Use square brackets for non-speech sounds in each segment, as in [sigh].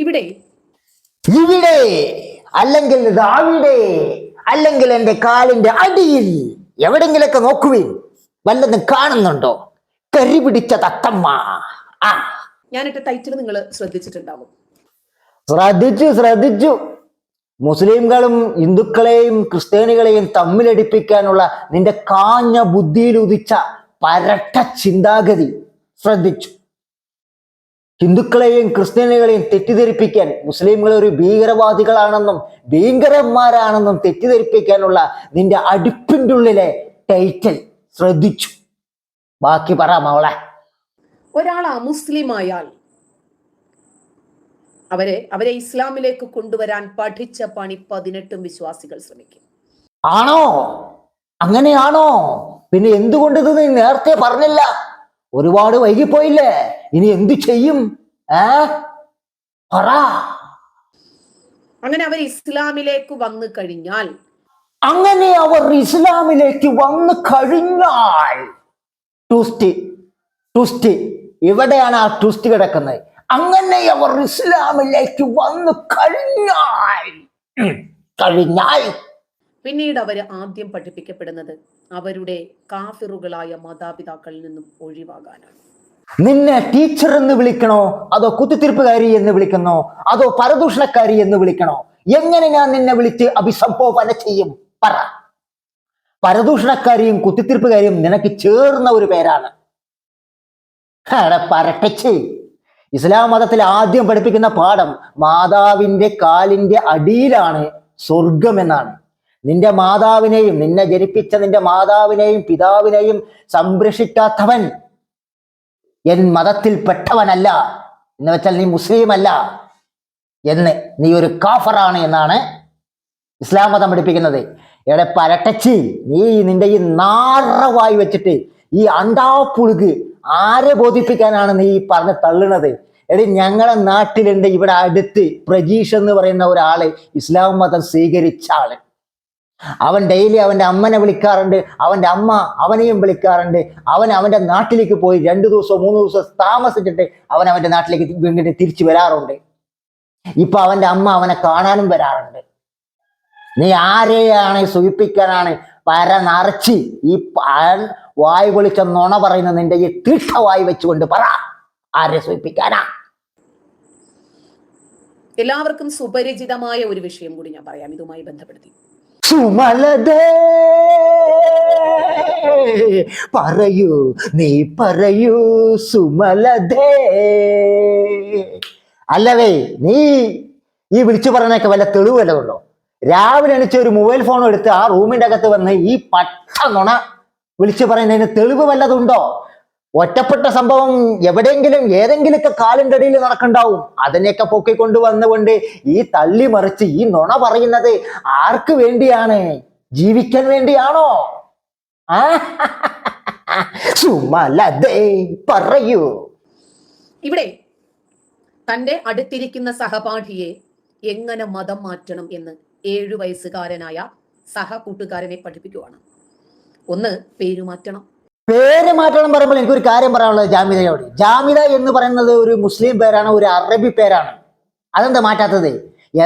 ഇവിടെ. ഇവിടെ അല്ലെങ്കിൽ അവിടെ അല്ലെങ്കിൽ എന്റെ കാലിന്റെ അടിയിൽ എവിടെങ്കിലൊക്കെ നോക്കുവിൻ വല്ലതും കാണുന്നുണ്ടോ? കരി പിടിച്ച തത്തമ്മ. ആ. ഞാനിട്ട ടൈറ്റിൽ നിങ്ങൾ ശ്രദ്ധിച്ചിട്ടുണ്ടാവും. ശ്രദ്ധിച്ചു ശ്രദ്ധിച്ചു. മുസ്ലിംകളും ഹിന്ദുക്കളെയും ക്രിസ്ത്യാനികളെയും തമ്മിലടിപ്പിക്കാനുള്ള നിന്റെ കാഞ്ഞ ബുദ്ധിയിൽ ഉദിച്ച പരട്ട ചിന്താഗതി ശ്രദ്ധിച്ചു. ഹിന്ദുക്കളെയും ക്രിസ്ത്യാനികളെയും തെറ്റിദ്ധരിപ്പിക്കാൻ മുസ്ലിംകൾ ഒരു ഭീകരവാദികളാണെന്നും ഭീകരന്മാരാണെന്നും തെറ്റിദ്ധരിപ്പിക്കാനുള്ള നിന്റെ അടുപ്പിന്റെ ഉള്ളിലെ ടൈറ്റിൽ ശ്രദ്ധിച്ചു. ബാക്കി പറ മവളെ. ഒരാൾ അമുസ്ലിം ആയാൽ അവരെ അവരെ ഇസ്ലാമിലേക്ക് കൊണ്ടുവരാൻ പഠിച്ച പണി പതിനെട്ടും വിശ്വാസികൾ ശ്രമിക്കും. ആണോ? അങ്ങനെയാണോ? പിന്നെ എന്തുകൊണ്ട് ഇത് നീ നേരത്തെ പറഞ്ഞില്ല? ഒരുപാട് വൈകിപ്പോയില്ലേ? ഇനി എന്തു ചെയ്യും? ഏ? പറ. അങ്ങനെ അവർ ഇസ്ലാമിലേക്ക് വന്നു കഴിഞ്ഞാൽ അങ്ങനെ അവർ ഇസ്ലാമിലേക്ക് വന്നു കഴിഞ്ഞാൽ ട്വിസ്റ്റ് ട്വിസ്റ്റ്. ഇവിടെയാണ് ആ ട്വിസ്റ്റ് കിടക്കുന്നത്. അങ്ങനെ അവർ ഇസ്ലാമിലേക്ക് വന്നു കഴിഞ്ഞാൽ കഴിഞ്ഞാൽ പിന്നീട് അവർ ആദ്യം പഠിപ്പിക്കപ്പെടുന്നത് അവരുടെ കാഫിറുകളായ മാതാപിതാക്കളിൽ നിന്നും ഒഴിവാകാനാണ്. നിന്നെ ടീച്ചർ എന്ന് വിളിക്കണോ? അതോ കുത്തിത്തിരിപ്പുകാരി എന്ന് വിളിക്കണോ അതോ പരദൂഷണക്കാരി എന്ന് വിളിക്കണോ? എങ്ങനെ ഞാൻ നിന്നെ വിളിച്ച് അഭിസംബോധന ചെയ്യും? പറ. പരദൂഷണക്കാരിയും കുത്തിത്തിരിപ്പുകാരിയും നിനക്ക് ചേർന്ന ഒരു പേരാണ്. പരട്ടച്ച്. ഇസ്ലാം മതത്തിൽ ആദ്യം പഠിപ്പിക്കുന്ന പാഠം മാതാവിന്റെ കാലിന്റെ അടിയിലാണ് സ്വർഗം എന്നാണ്. നിന്റെ മാതാവിനെയും നിന്നെ ജനിപ്പിച്ച നിന്റെ മാതാവിനെയും പിതാവിനെയും സംരക്ഷിക്കാത്തവൻ എൻ മതത്തിൽപ്പെട്ടവനല്ല എന്ന് വെച്ചാൽ നീ മുസ്ലിം അല്ല എന്ന് നീ ഒരു കാഫറാണ് എന്നാണ് ഇസ്ലാം മതം പഠിപ്പിക്കുന്നത്. എവിടെ പരട്ടച്ചി നീ നിന്റെ ഈ നാറവായി വെച്ചിട്ട് ഈ അണ്ടാപ്പുളുക് ആരെ ബോധിപ്പിക്കാനാണ് നീ പറഞ്ഞ് തള്ളുന്നത്? എടി ഞങ്ങളെ നാട്ടിലുണ്ട് ഇവിടെ അടുത്ത് പ്രജീഷ് എന്ന് പറയുന്ന ഒരാൾ ഇസ്ലാം മതം സ്വീകരിച്ച ആൾ. അവൻ ഡെയിലി അവന്റെ അമ്മനെ വിളിക്കാറുണ്ട് അവന്റെ അമ്മ അവനെയും വിളിക്കാറുണ്ട്. അവൻ അവന്റെ നാട്ടിലേക്ക് പോയി രണ്ട് ദിവസമോ മൂന്ന് ദിവസം താമസിച്ചിട്ട് അവൻ അവന്റെ നാട്ടിലേക്ക് വീണ്ടും തിരിച്ചു വരാറുണ്ട്. ഇപ്പൊ അവന്റെ അമ്മ അവനെ കാണാനും വരാറുണ്ട്. നീ ആരെയാണ് സൂചിപ്പിക്കാനാണ് പര നിറച്ച് ഈ വായു പൊളിച്ച നുണ പറയുന്ന നിന്റെ ഈ തീട്ട വായി വെച്ചുകൊണ്ട് പറ. ആരെ സൂചിപ്പിക്കാനാ? എല്ലാവർക്കും സുപരിചിതമായ ഒരു വിഷയം കൂടി ഞാൻ പറയാം. ഇതുമായി ബന്ധപ്പെടുത്തി. സുമലതേ. പറയൂ നീ പറയൂ സുമലതേ. അല്ലവേ നീ ഈ വിളിച്ചു പറഞ്ഞൊക്കെ വല്ല തെളിവ് വല്ലതുണ്ടോ രാവിലെ എണിച്ച് ഒരു മൊബൈൽ ഫോൺ എടുത്ത് ആ റൂമിന്റെ അകത്ത് വന്ന് ഈ പട്ട നുണ വിളിച്ചു പറയുന്നതിന് തെളിവ് വല്ലതുണ്ടോ ഒറ്റപ്പെട്ട സംഭവം എവിടെയെങ്കിലും ഏതെങ്കിലുമൊക്കെ കാലിന്റെ അടിയിൽ നടക്കണ്ടാവും. അതിനെയൊക്കെ പൊക്കിക്കൊണ്ട് വന്നുകൊണ്ട് ഈ തള്ളി മറിച്ച് ഈ നുണ പറയുന്നത് ആർക്ക് വേണ്ടിയാണ്? ജീവിക്കാൻ വേണ്ടിയാണോ? ആ? [laughs] സുമലതേ പറയൂ. ഇവിടെ തന്റെ അടുത്തിരിക്കുന്ന സഹപാഠിയെ എങ്ങനെ മതം മാറ്റണം എന്ന് ഏഴു വയസ്സുകാരനായ സഹകൂട്ടുകാരനെ പഠിപ്പിക്കുവാണ്. ഒന്ന് പേരു മാറ്റണം പേര് മാറ്റണം പറയുമ്പോൾ എനിക്കൊരു കാര്യം പറയാനുള്ളത് ജാമിദയോട് ജാമിദ എന്ന് പറയുന്നത് ഒരു മുസ്ലിം പേരാണ് ഒരു അറബി പേരാണ്. അതെന്താ മാറ്റാത്തത്?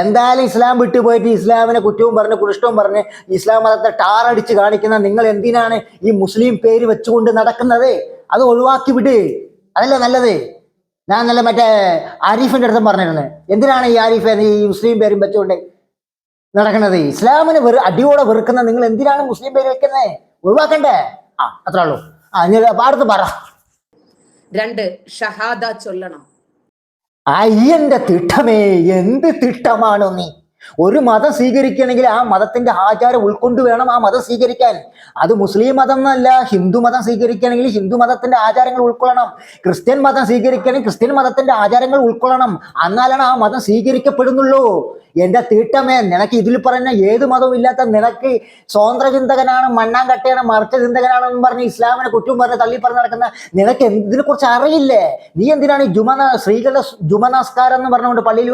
എന്തായാലും ഇസ്ലാം വിട്ടു പോയിട്ട് ഇസ്ലാമിനെ കുറ്റവും പറഞ്ഞ് കുരിഷ്ടവും പറഞ്ഞ് ഇസ്ലാം മതത്തെ ടാറടിച്ച് കാണിക്കുന്ന നിങ്ങൾ എന്തിനാണ് ഈ മുസ്ലിം പേര് വെച്ചുകൊണ്ട് നടക്കുന്നത്? അത് ഒഴിവാക്കി വിട്. അതല്ലേ നല്ലത്? ഞാൻ നല്ല മറ്റേ ആരിഫിന്റെ അടുത്തും പറഞ്ഞിരുന്നത് എന്തിനാണ് ഈ ആരിഫ് ഈ മുസ്ലിം പേരും വെച്ചുകൊണ്ട് നടക്കുന്നത്? ഇസ്ലാമിനെ വെറു അടിയോടെ വെറുക്കുന്ന നിങ്ങൾ എന്തിനാണ് മുസ്ലിം പേര് വെക്കുന്നത്? ഒഴിവാക്കണ്ടേ? ആ അത്രേ ഉള്ളൂ. ആ ഇനി പാടത്ത് പറ. രണ്ട് ഷഹാദ ചൊല്ലണം. അയ്യന്റെ തിട്ടമേ എന്ത് തിട്ടമാണോ നീ? ഒരു മതം സ്വീകരിക്കണമെങ്കിൽ ആ മതത്തിന്റെ ആചാരം ഉൾക്കൊണ്ട് വേണം ആ മതം സ്വീകരിക്കാൻ. അത് മുസ്ലിം മതം എന്നല്ല ഹിന്ദു മതം സ്വീകരിക്കണമെങ്കിൽ ഹിന്ദു മതത്തിന്റെ ആചാരങ്ങൾ ഉൾക്കൊള്ളണം. ക്രിസ്ത്യൻ മതം സ്വീകരിക്കണമെങ്കിൽ ക്രിസ്ത്യൻ മതത്തിന്റെ ആചാരങ്ങൾ ഉൾക്കൊള്ളണം. എന്നാലാണ് ആ മതം സ്വീകരിക്കപ്പെടുന്നുള്ളൂ. എന്റെ തീട്ടമേ നിനക്ക് ഇതിൽ പറഞ്ഞ ഏത് മതവും ഇല്ലാത്ത നിനക്ക് സ്വതന്ത്ര ചിന്തകനാണ് മണ്ണാങ്കട്ടയാണ് മറിച്ച ചിന്തകനാണെന്ന് പറഞ്ഞ് ഇസ്ലാമിനെ കുറ്റം പറഞ്ഞ് തള്ളി പറഞ്ഞ് നടക്കുന്ന നിനക്ക് ഇതിനെ കുറിച്ച് അറിയില്ലേ നീ എന്തിനാണ് ജുമന സ്ത്രീകളുടെ ജുമനസ്കാരം എന്ന് പറഞ്ഞുകൊണ്ട് പള്ളിയിൽ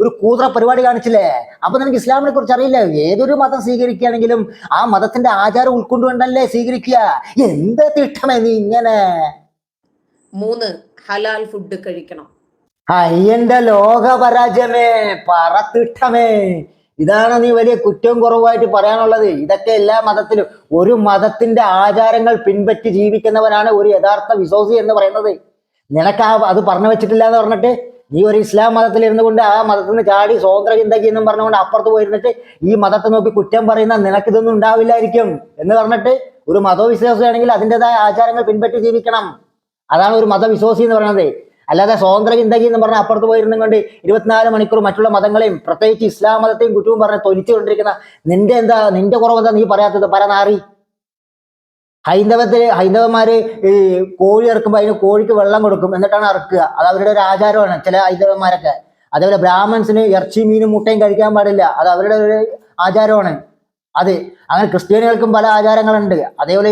ഒരു കൂതറ പരിപാടി കാണിച്ചില്ലേ? അപ്പൊ നിനക്ക് ഇസ്ലാമിനെ കുറിച്ച് അറിയില്ല. ഏതൊരു മതം സ്വീകരിക്കുകയാണെങ്കിലും ആ മതത്തിന്റെ ആചാരം ഉൾക്കൊണ്ടുകൊണ്ടല്ലേ സ്വീകരിക്കുക? എന്ത് തിട്ടമേ നീ ഇങ്ങനെ? മൂന്ന് ഹലാൽ ഫുഡ് കഴിക്കണം. അയ്യന്റെ ലോക പരാജയമേ പറത്തിട്ടമേ ഇതാണ് നീ വലിയ കുറ്റവും കുറവായിട്ട് പറയാനുള്ളത്. ഇതൊക്കെ എല്ലാ മതത്തിലും ഒരു മതത്തിന്റെ ആചാരങ്ങൾ പിൻപറ്റി ജീവിക്കുന്നവനാണ് ഒരു യഥാർത്ഥ വിശ്വാസി എന്ന് പറയുന്നത്. നിനക്ക് ആ അത് പറഞ്ഞു വെച്ചിട്ടില്ല എന്ന് പറഞ്ഞിട്ട് നീ ഒരു ഇസ്ലാം മതത്തിൽ ഇരുന്നു കൊണ്ട് ആ മതത്തിൽ നിന്ന് ചാടി സ്വതന്ത്ര ചിന്തകി എന്നും പറഞ്ഞുകൊണ്ട് അപ്പുറത്ത് പോയിരുന്നിട്ട് ഈ മതത്തെ നോക്കി കുറ്റം പറയുന്ന നിനക്കിതൊന്നും ഉണ്ടാവില്ലായിരിക്കും എന്ന് പറഞ്ഞിട്ട് ഒരു മതവിശ്വാസിയാണെങ്കിൽ അതിന്റെതായ ആചാരങ്ങൾ പിൻപറ്റി ജീവിക്കണം. അതാണ് ഒരു മതവിശ്വാസി എന്ന് പറയുന്നത്. അല്ലാതെ സ്വതന്ത്ര ചിന്തകി എന്ന് പറഞ്ഞാൽ അപ്പുറത്ത് പോയിരുന്നു കൊണ്ട് ഇരുപത്തിനാല് മണിക്കൂർ മറ്റുള്ള മതങ്ങളെയും പ്രത്യേകിച്ച് ഇസ്ലാം മതത്തെയും കുറ്റവും പറഞ്ഞ് തൊലിച്ചുകൊണ്ടിരിക്കുന്ന നിന്റെ എന്താ നിന്റെ കുറവെന്താ നീ പറയാത്തത്? പരനാറി. ഹൈന്ദവത്തിൽ ഹൈന്ദവന്മാര് ഈ കോഴി ഇറക്കുമ്പോൾ അതിന് കോഴിക്ക് വെള്ളം കൊടുക്കും എന്നിട്ടാണ് ഇറക്കുക. അത് അവരുടെ ഒരു ആചാരമാണ് ചില ഹൈന്ദവന്മാരൊക്കെ. അതേപോലെ ബ്രാഹ്മൺസിന് ഇറച്ചി മീനും മുട്ടയും കഴിക്കാൻ പാടില്ല. അത് അവരുടെ ഒരു ആചാരമാണ്. അത് അങ്ങനെ ക്രിസ്ത്യാനികൾക്കും പല ആചാരങ്ങളുണ്ട്. അതേപോലെ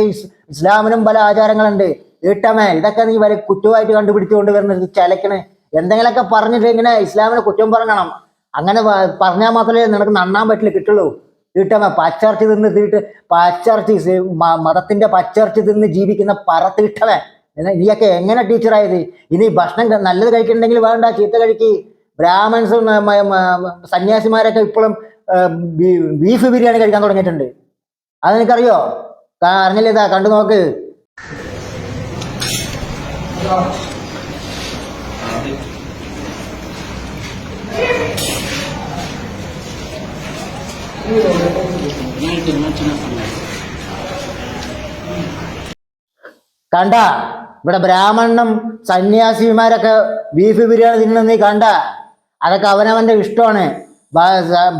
ഇസ്ലാമിനും പല ആചാരങ്ങളുണ്ട്. ഈട്ടമേ ഇതൊക്കെ നീ വരെ കുറ്റമായിട്ട് കണ്ടുപിടിച്ചുകൊണ്ട് വരുന്നത് ചലക്കണ്. എന്തെങ്കിലുമൊക്കെ പറഞ്ഞിട്ട് ഇങ്ങനെ ഇസ്ലാമിനെ കുറ്റം പറയണം അങ്ങനെ പറഞ്ഞാൽ മാത്രമേ നിനക്ക് നന്നാൻ പറ്റില്ല കിട്ടുള്ളൂ. തീട്ടമേ പച്ചർച്ചി തിന്ന് തീട്ട് പച്ചർച്ചി മതത്തിന്റെ പച്ചർച്ചി തിന്ന് ജീവിക്കുന്ന പറത്ത് എന്നാ നീയൊക്കെ എങ്ങനെ ടീച്ചറായത് ഇനി ഭക്ഷണം നല്ലത് കഴിക്കണ്ടെങ്കിൽ വേണ്ട ചീത്ത കഴിക്കി? ബ്രാഹ്മൺസും സന്യാസിമാരൊക്കെ ഇപ്പോഴും ബീഫ് ബിരിയാണി കഴിക്കാൻ തുടങ്ങിയിട്ടുണ്ട്. അത് അറിഞ്ഞില്ലേതാ കണ്ടു നോക്ക്. കണ്ട ഇവിടെ ബ്രാഹ്മണനും സന്യാസിമാരൊക്കെ ബീഫ് ബിരിയാണി തിന്നു നീ കണ്ട. അതൊക്കെ അവനവന്റെ ഇഷ്ടമാണ്.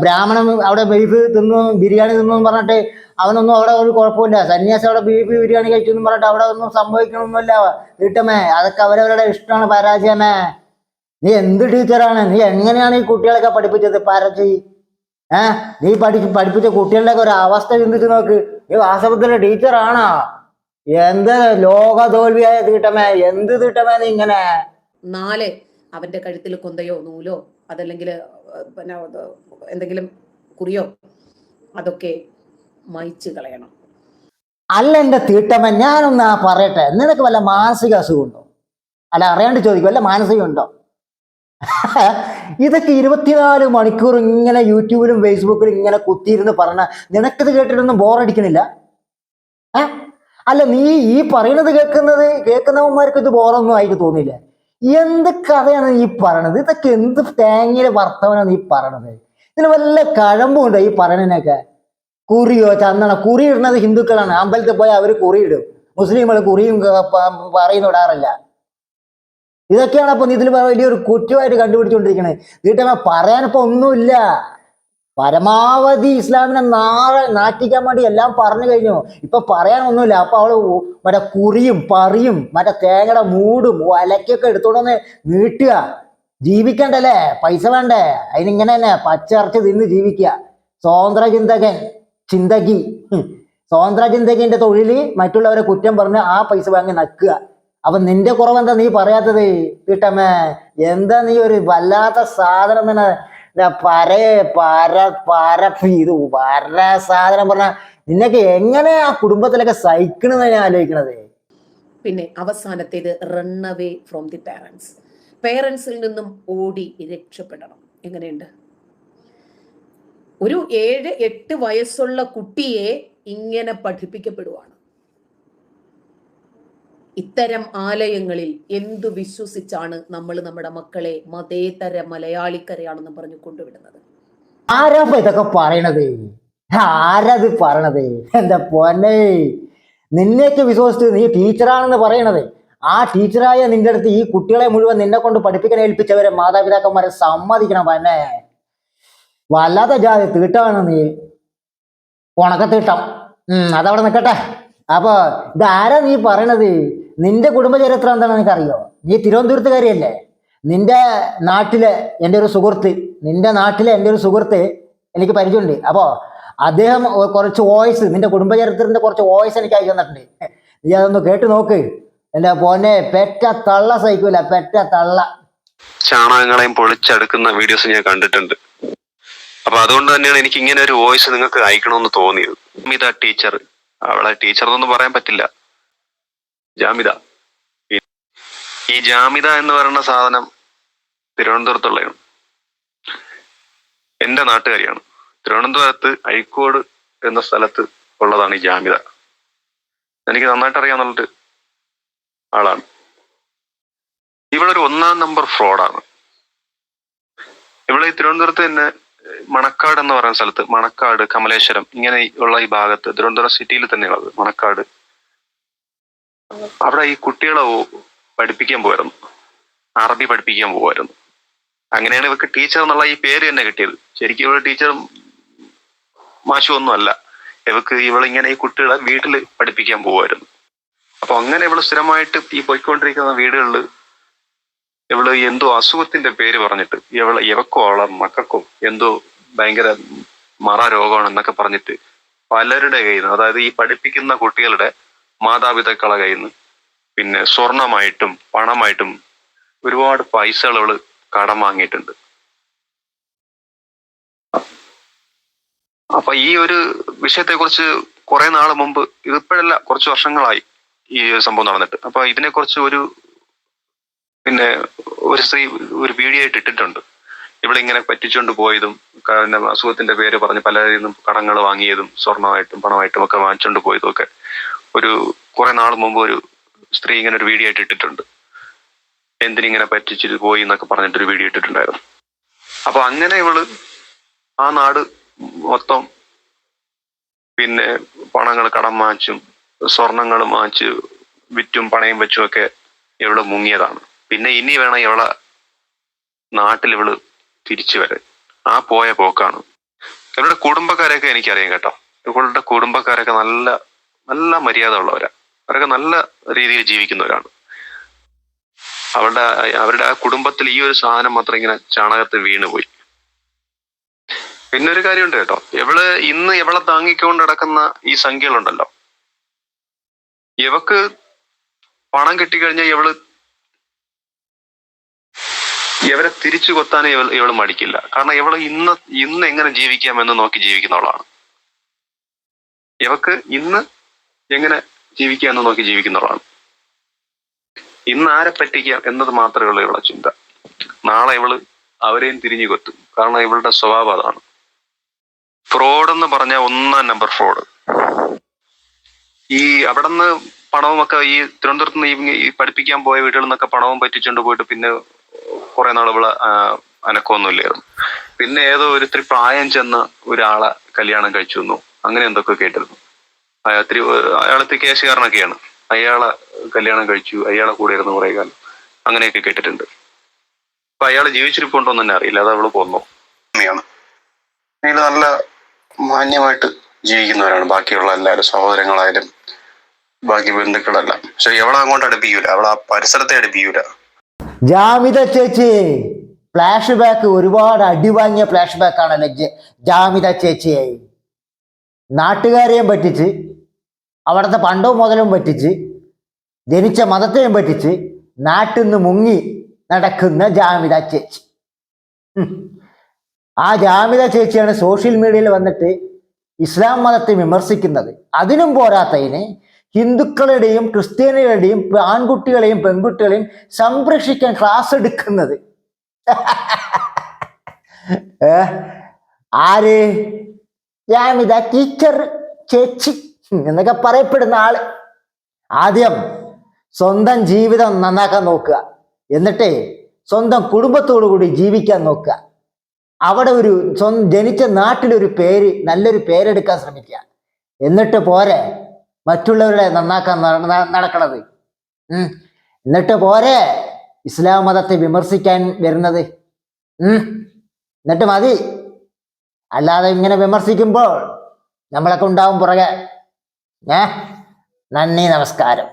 ബ്രാഹ്മണൻ അവിടെ ബീഫ് തിന്നു ബിരിയാണി തിന്നു പറഞ്ഞിട്ട് അവനൊന്നും അവിടെ ഒരു കുഴപ്പമില്ല. സന്യാസി അവിടെ ബീഫ് ബിരിയാണി കഴിച്ചു എന്ന് പറഞ്ഞിട്ട് അവിടെ ഒന്നും സംഭവിക്കണമൊന്നുമില്ല. വീട്ടമ്മേ അതൊക്കെ അവരവരുടെ ഇഷ്ടമാണ് പരാജയമേ. നീ എന്ത് ടീച്ചറാണ് നീ എങ്ങനെയാണ് ഈ കുട്ടികളൊക്കെ പഠിപ്പിച്ചത്? പരച്ചി ഏ നീ പഠി പഠിപ്പിച്ച കുട്ടികളുടെ ഒരു അവസ്ഥ ചിന്തിച്ച് നോക്ക്. നീ വാസ്തവത്തിലെ ടീച്ചറാണോ എന്ത് ലോക തോൽവിയായ തീട്ടമേ എന്ത് തീട്ടമേ നീ ഇങ്ങനെ? നാല് അവന്റെ കഴുത്തിൽ കൊന്തയോ നൂലോ അതല്ലെങ്കിൽ പിന്നെ എന്തെങ്കിലും കുറിയോ അതൊക്കെ മയിച്ചു കളയണം. അല്ല എന്റെ തീട്ടമ്മ ഞാനൊന്ന് ആ പറയട്ടെ. നിനക്ക് വല്ല മാനസിക അസുഖമുണ്ടോ അല്ല അറിയാണ്ട് ചോദിക്കും വല്ല മാനസികം ഉണ്ടോ? ഇതൊക്കെ ഇരുപത്തിനാല് മണിക്കൂർ ഇങ്ങനെ യൂട്യൂബിലും ഫേസ്ബുക്കിലും ഇങ്ങനെ കുത്തിയിരുന്ന് പറഞ്ഞ നിനക്കത് കേട്ടിട്ടൊന്നും ബോറടിക്കണില്ല? ഏ അല്ല നീ ഈ പറയണത് കേൾക്കുന്നത് കേൾക്കുന്നവന്മാർക്ക് ഇത് ബോറൊന്നും ആയിട്ട് തോന്നില്ല എന്ത് കഥയാണ് നീ പറയണത്? ഇതൊക്കെ എന്ത് തേങ്ങയിലെ വർത്തമാനാണ് നീ പറയണത്? ഇതിന് വല്ല കഴമ്പുണ്ടോ ഈ പറയണതിനൊക്കെ? കുറിയോ ചന്ദന കുറി ഇടുന്നത് ഹിന്ദുക്കളാണ്. അമ്പലത്തിൽ പോയാൽ അവർ കുറി ഇടും. മുസ്ലിങ്ങൾ കുറിയും പറയുന്നിടാറില്ല ഇതൊക്കെയാണ് അപ്പൊ ഇതിൽ വലിയൊരു കുറ്റമായിട്ട് കണ്ടുപിടിച്ചുകൊണ്ടിരിക്കുന്നത് വീട്ടമ്മ പറയാനിപ്പോ ഒന്നുമില്ല. പരമാവധി ഇസ്ലാമിനെ നാളെ നാറ്റിക്കാൻ വേണ്ടി എല്ലാം പറഞ്ഞു കഴിഞ്ഞു. ഇപ്പൊ പറയാനൊന്നുമില്ല അപ്പൊ അവൾ മറ്റേ കുറിയും പറിയും മറ്റേ തേങ്ങയുടെ മൂടും വലക്കൊക്കെ എടുത്തോണ്ടൊന്ന് നീട്ടുക. ജീവിക്കണ്ടല്ലേ? പൈസ വേണ്ടേ? അതിനിങ്ങനെ തന്നെ പച്ചറച്ച് തിന്ന് ജീവിക്കുക. സ്വതന്ത്ര ചിന്തകൻ ചിന്തകി. സ്വതന്ത്ര ചിന്തകിന്റെ തൊഴിൽ മറ്റുള്ളവരെ കുറ്റം പറഞ്ഞ് ആ പൈസ വാങ്ങി നക്കുക. അപ്പൊ നിന്റെ കുറവെന്താ നീ പറയാത്തത്? വീട്ടമ്മേ എന്താ നീ ഒരു വല്ലാത്ത സാധനം തന്നെ? പര പരേ പര ഇത് പര സാധനം പറഞ്ഞ നിന്നൊക്കെ എങ്ങനെ ആ കുടുംബത്തിലൊക്കെ സഹിക്കണെന്ന് ഞാൻ ആലോചിക്കണത്? പിന്നെ അവസാനത്തേത് run away from the parents പേരൻസിൽ നിന്നും ഓടി രക്ഷപ്പെടണം. എങ്ങനെയുണ്ട്? ഒരു ഏഴ് എട്ട് വയസ്സുള്ള കുട്ടിയെ ഇങ്ങനെ പഠിപ്പിക്കപ്പെടുവാണ്. ഇത്തരം ആലയങ്ങളിൽ എന്തു വിശ്വസിച്ചാണ് നമ്മൾ നമ്മുടെ മക്കളെ മതേതര മലയാളിക്കരയാണെന്ന് പറഞ്ഞു കൊണ്ടുവിടുന്നത്? ആരാ ഇതൊക്കെ പറയണത്? ആരത് പറയണത്? എന്താ പൊന്നെ നിന്നെയൊക്കെ വിശ്വസിച്ച് നീ ടീച്ചറാണെന്ന് പറയണത്. ആ ടീച്ചറായ നിന്റെ അടുത്ത് ഈ കുട്ടികളെ മുഴുവൻ നിന്നെ കൊണ്ട് പഠിപ്പിക്കാൻ ഏൽപ്പിച്ചവരെ മാതാപിതാക്കന്മാരെ സമ്മതിക്കണം പന്നെ. വല്ലാത്ത ജാതി തീട്ടാണ് നീ. ഉണക്കത്തീട്ടം. ഉം അതവിടെ നിൽക്കട്ടെ അപ്പൊ ഇതാരാ നീ പറയണത്? നിന്റെ കുടുംബചരിത്രം എന്താണെന്ന് എനിക്കറിയോ? നീ തിരുവനന്തപുരത്തുകാരിയല്ലേ? നിന്റെ നാട്ടിലെ എന്റെ ഒരു സുഹൃത്ത് നിന്റെ നാട്ടിലെ എന്റെ ഒരു സുഹൃത്ത് എനിക്ക് പരിചയമുണ്ട്. അപ്പോ അദ്ദേഹം കുറച്ച് വോയിസ് നിന്റെ കുടുംബചരിത്രത്തിന്റെ കുറച്ച് വോയിസ് എനിക്ക് അയച്ചു തന്നിട്ടുണ്ട്. നീ അതൊന്ന് കേട്ട് നോക്ക്. എന്റെ പോന്നെ പെറ്റ തള്ള സഹിക്കൂല പെറ്റ തള്ള. ചാണകങ്ങളെയും പൊളിച്ചെടുക്കുന്ന വീഡിയോസ് ഞാൻ കണ്ടിട്ടുണ്ട്. അപ്പൊ അതുകൊണ്ട് തന്നെയാണ് എനിക്ക് ഇങ്ങനെ ഒരു വോയിസ് നിങ്ങൾക്ക് അയക്കണമെന്ന് തോന്നിയത്. ജാമിത ടീച്ചർ അവളെ ടീച്ചർ എന്നൊന്നും പറയാൻ പറ്റില്ല. ജാമിത. ഈ- ജാമിത എന്ന് പറയുന്ന സാധനം തിരുവനന്തപുരത്തുള്ളതാണ് എന്റെ നാട്ടുകാരിയാണ്. തിരുവനന്തപുരത്ത് അഴിക്കോട് എന്ന സ്ഥലത്ത് ഉള്ളതാണ് ഈ ജാമിത. എനിക്ക് നന്നായിട്ട് അറിയാവുന്നുള്ളൊരു ആളാണ്. ഇവളൊരു ഒന്നാം നമ്പർ ഫ്രോഡാണ് ഇവിടെ ഈ തിരുവനന്തപുരത്ത് തന്നെ മണക്കാട് എന്ന് പറയുന്ന സ്ഥലത്ത് മണക്കാട് കമലേശ്വരം ഇങ്ങനെ ഉള്ള ഈ ഭാഗത്ത് തിരുവനന്തപുരം സിറ്റിയിൽ തന്നെയുള്ളത് മണക്കാട്. അവിടെ ഈ കുട്ടികളെ പഠിപ്പിക്കാൻ പോയിരുന്നു. അറബി പഠിപ്പിക്കാൻ പോകുമായിരുന്നു അങ്ങനെയാണ് ഇവർക്ക് ടീച്ചർ എന്നുള്ള ഈ പേര് തന്നെ കിട്ടിയത്. ശരിക്കും ഇവിടെ ടീച്ചർ അല്ല ഇവക്ക് ഇവളിങ്ങനെ ഈ കുട്ടികളെ വീട്ടിൽ പഠിപ്പിക്കാൻ പോകുമായിരുന്നു അപ്പൊ അങ്ങനെ ഇവൾ സ്ഥിരമായിട്ട് ഈ പോയിക്കൊണ്ടിരിക്കുന്ന വീടുകളിൽ ഇവൾ എന്തോ അസുഖത്തിന്റെ പേര് പറഞ്ഞിട്ട് ഇവൾ ഇവക്കോ അവളെ മക്കൾക്കോ എന്തോ ഭയങ്കര മറ രോഗമാണെന്നൊക്കെ പറഞ്ഞിട്ട് പലരുടെ കയ്യിൽ നിന്ന് അതായത് ഈ പഠിപ്പിക്കുന്ന കുട്ടികളുടെ മാതാപിതാക്കളെ കയ്യിൽ നിന്ന് പിന്നെ സ്വർണമായിട്ടും പണമായിട്ടും ഒരുപാട് പൈസകൾ അവൾ കടം വാങ്ങിയിട്ടുണ്ട്. അപ്പൊ ഈ ഒരു വിഷയത്തെ കുറിച്ച് കുറെ നാൾ മുമ്പ് ഇതിപ്പോഴല്ല കുറച്ച് വർഷങ്ങളായി ഈ സംഭവം നടന്നിട്ട്. അപ്പൊ ഇതിനെക്കുറിച്ച് ഒരു പിന്നെ ഒരു സ്ത്രീ ഒരു വീഡിയോ ആയിട്ട് ഇട്ടിട്ടുണ്ട്. ഇവിടെ ഇങ്ങനെ പറ്റിച്ചുകൊണ്ട് പോയതും കാരണം അസുഖത്തിന്റെ പേര് പറഞ്ഞ് പലരിൽ നിന്നും കടങ്ങൾ വാങ്ങിയതും സ്വർണമായിട്ടും പണമായിട്ടും ഒക്കെ വാങ്ങിച്ചുകൊണ്ട് പോയതും ഒക്കെ ഒരു കുറെ നാൾ മുമ്പ് ഒരു സ്ത്രീ ഇങ്ങനെ ഒരു വീഡിയോ ആയിട്ട് ഇട്ടിട്ടുണ്ട്. എന്തിനിങ്ങനെ പറ്റിച്ചിട്ട് പോയി എന്നൊക്കെ പറഞ്ഞിട്ടൊരു വീഡിയോ ഇട്ടിട്ടുണ്ടായിരുന്നു. അപ്പൊ അങ്ങനെ ഇവൾ ആ നാട് മൊത്തം പിന്നെ പണങ്ങൾ കടം വാങ്ങിച്ചും സ്വർണങ്ങൾ വാങ്ങിച്ച് വിറ്റും പണയും വെച്ചും ഒക്കെ ഇവൾ മുങ്ങിയതാണ്. പിന്നെ ഇനി വേണം ഇവളെ നാട്ടിൽ ഇവൾ തിരിച്ചു വരാൻ. ആ പോയ പോക്കാണ്. ഇവരുടെ കുടുംബക്കാരെയൊക്കെ എനിക്കറിയാം കേട്ടോ. ഇവളുടെ കുടുംബക്കാരൊക്കെ നല്ല നല്ല മര്യാദ ഉള്ളവരാ. അവരൊക്കെ നല്ല രീതിയിൽ ജീവിക്കുന്നവരാണ്. അവളുടെ അവരുടെ ആ കുടുംബത്തിൽ ഈ ഒരു സാധനം മാത്രം ഇങ്ങനെ ചാണകത്തിൽ വീണുപോയി. പിന്നെ ഒരു കാര്യമുണ്ട് കേട്ടോ. ഇവൾ ഇന്ന് ഇവളെ താങ്ങിക്കൊണ്ട് നടക്കുന്ന ഈ സംഖ്യകളുണ്ടല്ലോ. ഇവക്ക് പണം കിട്ടിക്കഴിഞ്ഞാൽ ഇവൾ ഇവരെ തിരിച്ചു കൊത്താൻ ഇവൾ ഇവൾ മടിക്കില്ല. കാരണം ഇവൾ ഇന്ന് ഇന്ന് എങ്ങനെ ജീവിക്കാം എന്ന് നോക്കി ജീവിക്കുന്നവളാണ്. ഇവക്ക് ഇന്ന് എങ്ങനെ ജീവിക്കാം എന്ന് നോക്കി ജീവിക്കുന്നവളാണ്. ഇന്ന് ആരെ പറ്റിക്കാം എന്നത് മാത്രമേ ഉള്ളൂ ഇവളെ ചിന്ത. നാളെ ഇവൾ അവരെയും തിരിഞ്ഞു കൊത്തും. കാരണം ഇവളുടെ സ്വഭാവം അതാണ്. ഫ്രോഡ് എന്ന് പറഞ്ഞ ഒന്നാം നമ്പർ ഫ്രോഡ് ഈ അവിടെ നിന്ന് പണവുമൊക്കെ ഈ തിരുവനന്തപുരത്ത് നിന്ന് ഈ പഠിപ്പിക്കാൻ പോയ വീടുകളിൽ നിന്നൊക്കെ പണവും പറ്റിച്ചുകൊണ്ട് പോയിട്ട് പിന്നെ കുറെ നാൾ ഇവിടെ അനക്കമൊന്നുമില്ലായിരുന്നു. പിന്നെ ഏതോ ഒരിത്തിരി പ്രായം ചെന്ന ഒരാളെ കല്യാണം കഴിച്ചു വന്നു അങ്ങനെ എന്തൊക്കെ കേട്ടിരുന്നു. അയാൾ അയാളത്തെ കേസുകാരനൊക്കെയാണ് അയാളെ കല്യാണം കഴിച്ചു അയാളെ കൂടെ ഇരുന്ന് കുറെ കാലം അങ്ങനെയൊക്കെ കേട്ടിട്ടുണ്ട്. അപ്പൊ അയാൾ ജീവിച്ചിരിപ്പുണ്ടോ എന്ന് തന്നെ അറിയില്ല. അത് അവൾ പോന്നോ ഇതിൽ നല്ല മാന്യമായിട്ട് ജീവിക്കുന്നവരാണ്. ബാക്കിയുള്ള എല്ലാവരും സഹോദരങ്ങളായാലും ബാക്കി ബന്ധുക്കളെല്ലാം. പക്ഷെ എവളെ അങ്ങോട്ട് അടുപ്പിക്കൂല. അവളെ ആ പരിസരത്തെ അടുപ്പിക്കൂല. ജാമിത ചേച്ചി ഫ്ലാഷ് ബാക്ക് ഒരുപാട് അടിവാങ്ങിയ ഫ്ലാഷ് ബാക്ക് ആണല്ലോ ജാമിത ചേച്ചിയായി നാട്ടുകാരെയും പറ്റിച്ച് അവിടുത്തെ പണ്ടവും മുതലും പറ്റിച്ച് ജനിച്ച മതത്തെയും പറ്റിച്ച് നാട്ടിൽ നിന്ന് മുങ്ങി നടക്കുന്ന ജാമിത ചേച്ചി. ആ ജാമിത ചേച്ചിയാണ് സോഷ്യൽ മീഡിയയിൽ വന്നിട്ട് ഇസ്ലാം മതത്തെ വിമർശിക്കുന്നത്. അതിനും പോരാത്തതിന് ഹിന്ദുക്കളുടെയും ക്രിസ്ത്യാനികളുടെയും ആൺകുട്ടികളെയും പെൺകുട്ടികളെയും സംരക്ഷിക്കാൻ ക്ലാസ് എടുക്കുന്നത്? [laughs] ആര്? ജാമിത ടീച്ചർ ചേച്ചി എന്നൊക്കെ പറയപ്പെടുന്ന ആൾ. ആദ്യം സ്വന്തം ജീവിതം നന്നാക്കാൻ നോക്കുക. എന്നിട്ടേ സ്വന്തം കുടുംബത്തോടു കൂടി ജീവിക്കാൻ നോക്കുക. അവിടെ ഒരു സ്വന്തം ജനിച്ച നാട്ടിലൊരു പേര് നല്ലൊരു പേരെടുക്കാൻ ശ്രമിക്കുക. എന്നിട്ട് പോരെ. മറ്റുള്ളവരുടെ നന്നാക്കാൻ നട- നടക്കണത്. എന്നിട്ട് പോരെ ഇസ്ലാം മതത്തെ വിമർശിക്കാൻ വരുന്നത്. എന്നിട്ട് മതി. അല്ലാതെ ഇങ്ങനെ വിമർശിക്കുമ്പോൾ നമ്മളൊക്കെ ഉണ്ടാവും പുറകെ. ഏ? നന്ദി നമസ്കാരം.